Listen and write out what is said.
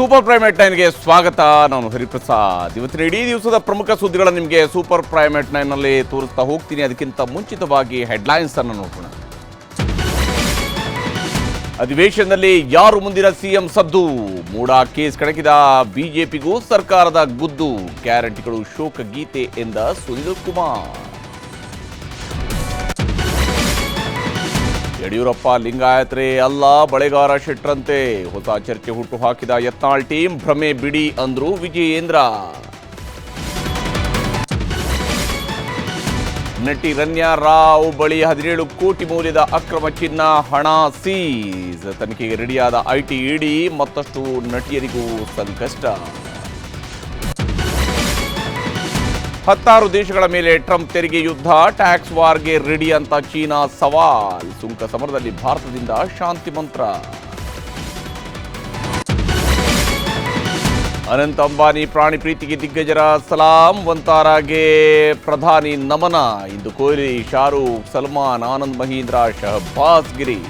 Super prime ಎಟ್ ನೈನ್ಗೆ ಸ್ವಾಗತ. ನಾನು ಹರಿಪ್ರಸಾದ್. ಇವತ್ತಿನ ಇಡೀ ದಿವಸದ ಪ್ರಮುಖ ಸುದ್ದಿಗಳನ್ನು ನಿಮಗೆ ಸೂಪರ್ ಪ್ರೈಮ್ ಹೆಡ್ ನೈನ್ನಲ್ಲಿ ತೋರಿಸ್ತಾ ಹೋಗ್ತೀನಿ. ಅದಕ್ಕಿಂತ ಮುಂಚಿತವಾಗಿ ಹೆಡ್ಲೈನ್ಸ್ ಅನ್ನು ನೋಡೋಣ. ಅಧಿವೇಶನದಲ್ಲಿ ಯಾರು ಮುಂದಿನ ಸಿಎಂ ಸದ್ದು? ಮೂಡಾ ಕೇಸ್ ಕಡಗಿದ ಬಿಜೆಪಿಗೂ ಸರ್ಕಾರದ ಗುದ್ದು. ಗ್ಯಾರಂಟಿಗಳು ಶೋಕ ಗೀತೆ ಎಂದ ಸುನಿಲ್ ಕುಮಾರ್. ಯಡಿಯೂರಪ್ಪ, ಲಿಂಗಾಯತ್ರೆ, ಅಲ್ಲ, ಬಳೆಗಾರ ಶೆಟ್ರಂತೆ. ಹೊಸ ಚರ್ಚೆ ಹುಟ್ಟು ಹಾಕಿದ ಯತ್ನಾಳ್ ಟೀಮ್, ಭ್ರಮೆ ಬಿಡಿ ಅಂದ್ರು ವಿಜಯೇಂದ್ರ. ನಟಿ ರನ್ಯಾ ರಾವ್ ಬಳಿ ಹದಿನೇಳು ಕೋಟಿ ಮೌಲ್ಯದ ಅಕ್ರಮ ಚಿನ್ನ, ಹಣ ಸೀಸ್. ತನಿಖೆಗೆ ರೆಡಿಯಾದ ಐಟಿ ಇಡಿ, ಮತ್ತಷ್ಟು ನಟಿಯರಿಗೂ ಸಂಕಷ್ಟ. ಹತ್ತಾರು ದೇಶಗಳ ಮೇಲೆ ಟ್ರಂಪ್ ತೆರಿಗೆ ಯುದ್ಧ, ಟ್ಯಾಕ್ಸ್ ವಾರ್ಗೆ ರೆಡಿ ಅಂತ ಚೀನಾ ಸವಾಲ್. ಸುಂಕ ಸಮರದಲ್ಲಿ ಭಾರತದಿಂದ ಶಾಂತಿ ಮಂತ್ರ. ಅನಂತ ಅಂಬಾನಿ ಪ್ರಾಣಿ ಪ್ರೀತಿಗೆ ದಿಗ್ಗಜರ ಸಲಾಂ ವಂತಾರಾಗೆ ಪ್ರಧಾನಿ ನಮನ. ಇಂದು ಕೊಹ್ಲಿ, ಶಾರುಖ್, ಸಲ್ಮಾನ್, ಆನಂದ್ ಮಹೀಂದ್ರ, ಶಹಬಾಸ್ ಗಿರಿ.